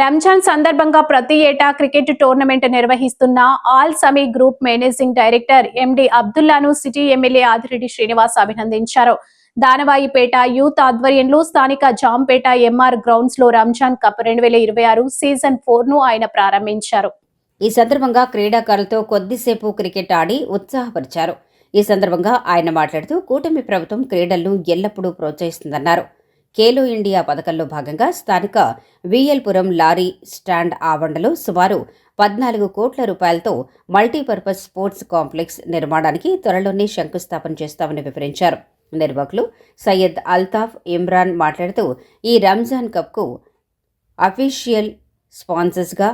రంజాన్ సందర్భంగా ప్రతి ఏటా క్రికెట్ టోర్నమెంట్ నిర్వహిస్తున్న Al Sami group managing director MD అబ్దుల్లాను city MLA Adireddy Srinivas అభినందించారు. దానవాయిపేట యూత్ ఆధ్వర్యంలో స్థానిక జాంపేట ఎంఆర్ గ్రౌండ్స్లో రంజాన్ కప్ రెండు వేల ఇరవై ఆరు సీజన్ ఫోర్ను ఆయన ప్రారంభించారు. ఈ సందర్భంగా క్రీడాకారులతో కొద్దిసేపు క్రికెట్ ఆడి ఉత్సాహపరిచారు. ఈ సందర్భంగా ఆయన మాట్లాడుతూ కూటమి ప్రభుత్వం క్రీడలను ఎల్లప్పుడూ ప్రోత్సహిస్తుందన్నారు. ఖేలో ఇండియా పథకంలో భాగంగా స్థానిక విఎల్పురం లారీ స్టాండ్ ఆవరణలో సుమారు పద్నాలుగు కోట్ల రూపాయలతో మల్టీపర్పస్ స్పోర్ట్స్ కాంప్లెక్స్ నిర్మాణానికి త్వరలోనే శంకుస్థాపన చేస్తామని వివరించారు. నిర్వాహకులు సయ్యద్ అల్తాఫ్ ఇమ్రాన్ మాట్లాడుతూ ఈ రంజాన్ కప్కు అఫీషియల్ స్పాన్సర్స్గా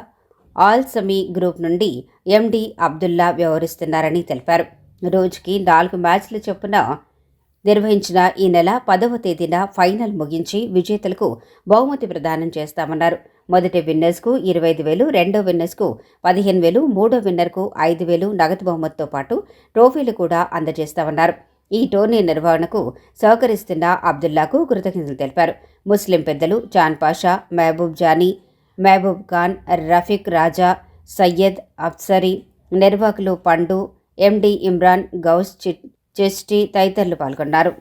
ఆల్ సమీ గ్రూప్ నుండి ఎండి అబ్దుల్లా వ్యవహరిస్తున్నారని తెలిపారు. రోజుకి నాలుగు మ్యాచ్లు చొప్పున నిర్వహించిన ఈ నెల పదవ తేదీన ఫైనల్ ముగించి విజేతలకు బహుమతి ప్రదానం చేస్తామన్నారు. మొదటి విన్నర్స్కు ఇరవై ఐదు వేలు రెండో విన్నర్స్కు పదిహేను వేలు మూడో విన్నర్కు ఐదు వేలు నగదు బహుమతితో పాటు ట్రోఫీలు కూడా అందజేస్తామన్నారు. ఈ టోర్నీ నిర్వహణకు సహకరిస్తున్న అబ్దుల్లాకు కృతజ్ఞతలు తెలిపారు. ముస్లిం పెద్దలు జాన్ పాషా మహబూబ్ జానీ మహబూబ్ ఖాన్ రఫీక్ రాజా సయ్యద్ అఫ్సరీ నిర్వాహకులు పండు ఎండి ఇమ్రాన్ గౌస్ చిట్ చెస్టీ తదితరులు పాల్గొన్నారు.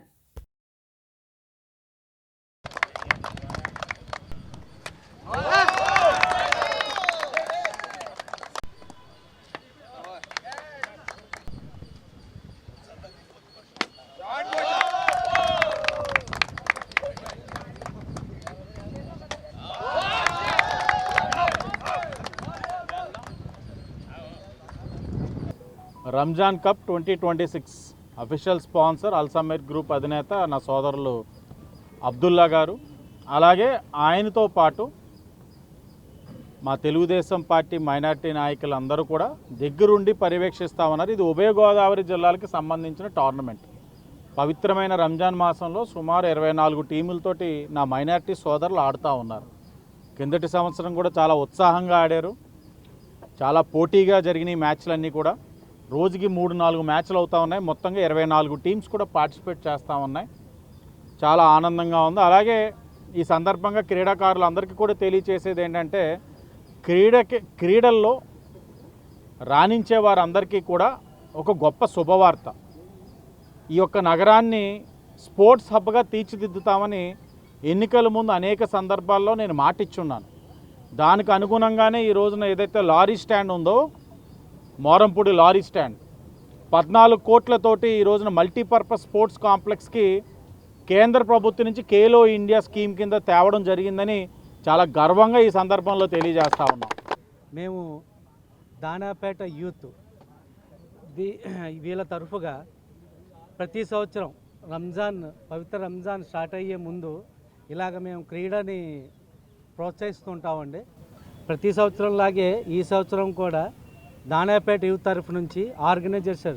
Ramzan cup twenty twenty six. Official sponsor అల్సమేర్ group అధినేత నా సోదరులు అబ్దుల్లా గారు. అలాగే ఆయనతో పాటు మా తెలుగుదేశం పార్టీ మైనార్టీ నాయకులు అందరూ కూడా దగ్గరుండి పర్యవేక్షిస్తామన్నారు. ఇది ఉభయ గోదావరి జిల్లాలకు సంబంధించిన టోర్నమెంట్. పవిత్రమైన రంజాన్ మాసంలో సుమారు ఇరవై నాలుగు టీములతోటి నా మైనార్టీ సోదరులు ఆడుతూ ఉన్నారు. కిందటి సంవత్సరం కూడా చాలా ఉత్సాహంగా ఆడారు. చాలా పోటీగా జరిగిన ఈ మ్యాచ్లన్నీ కూడా రోజుకి మూడు నాలుగు మ్యాచ్లు అవుతూ ఉన్నాయి. మొత్తంగా ఇరవై నాలుగు టీమ్స్ కూడా పార్టిసిపేట్ చేస్తూ ఉన్నాయి. చాలా ఆనందంగా ఉంది. అలాగే ఈ సందర్భంగా క్రీడాకారులందరికీ కూడా తెలియచేసేది ఏంటంటే క్రీడకి క్రీడల్లో రాణించే వారందరికీ కూడా ఒక గొప్ప శుభవార్త. ఈ యొక్క నగరాన్ని స్పోర్ట్స్ హబ్గా తీర్చిదిద్దుతామని ఎన్నికల ముందు అనేక సందర్భాల్లో నేను మాటిచ్చున్నాను. దానికి అనుగుణంగానే ఈ రోజున ఏదైతే లారీ స్టాండ్ ఉందో మోరంపూడి లారీ స్టాండ్. పద్నాలుగు కోట్లతోటి ఈ రోజున మల్టీపర్పస్ స్పోర్ట్స్ కాంప్లెక్స్కి కేంద్ర ప్రభుత్వం నుంచి కేలో ఇండియా స్కీమ్ కింద తేవడం జరిగిందని చాలా గర్వంగా ఈ సందర్భంలో తెలియజేస్తా ఉన్నాం. మేము దానాపేట యూత్ ది వీళ్ళ తరఫుగా ప్రతి సంవత్సరం రంజాన్ పవిత్ర రంజాన్ స్టార్ట్ అయ్యే ముందు ఇలాగ మేము క్రీడని ప్రోత్సహిస్తుంటామండి. ప్రతి సంవత్సరం లాగే ఈ సంవత్సరం కూడా దానాపేట యూత్ తరఫు నుంచి ఆర్గనైజర్స్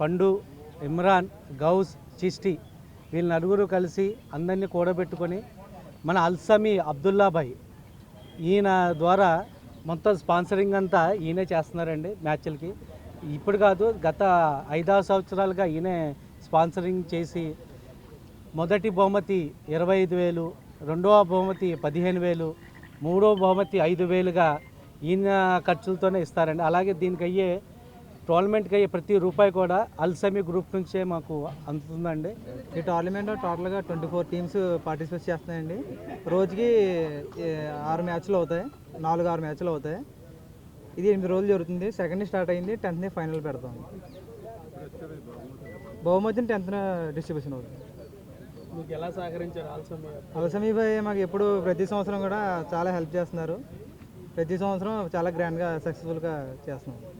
పండు ఇమ్రాన్ గౌస్ చిష్టి వీళ్ళ నలుగురు కలిసి అందరినీ కూడబెట్టుకొని మన అల్సమీ అబ్దుల్లాభాయ్ ఈయన ద్వారా మొత్తం స్పాన్సరింగ్ అంతా ఈయనే చేస్తున్నారండి మ్యాచ్లకి. ఇప్పుడు కాదు గత ఐదారు సంవత్సరాలుగా ఈయనే స్పాన్సరింగ్ చేసి మొదటి బహుమతి ఇరవై ఐదు వేలు రెండవ బహుమతి పదిహేను వేలు మూడవ బహుమతి ఐదు వేలుగా ఈయన ఖర్చులతోనే ఇస్తారండి. అలాగే దీనికి అయ్యే టోర్నమెంట్కి అయ్యే ప్రతి రూపాయి కూడా అల్సమీ గ్రూప్ నుంచే మాకు అందుతుందండి. ఈ టోర్నమెంట్లో టోటల్గా ట్వంటీ ఫోర్ టీమ్స్ పార్టిసిపేట్ చేస్తున్నాయండి. రోజుకి ఆరు మ్యాచ్లు అవుతాయి. నాలుగు ఆరు మ్యాచ్లు అవుతాయి. ఇది ఎనిమిది రోజులు జరుగుతుంది. సెకండ్ స్టార్ట్ అయింది. టెన్త్ని ఫైనల్ పెడతాం. బహుమతిని టెన్త్న డిస్ట్రిబ్యూషన్ అవుతుంది. మీకు ఎలా సహకరించారు అల్సమీ? అలసమీ భాయ్ మాకు ఎప్పుడు ప్రతి సంవత్సరం కూడా చాలా హెల్ప్ చేస్తున్నారు. ప్రతి సంవత్సరం చాలా గ్రాండ్గా సక్సెస్ఫుల్గా చేస్తున్నాం.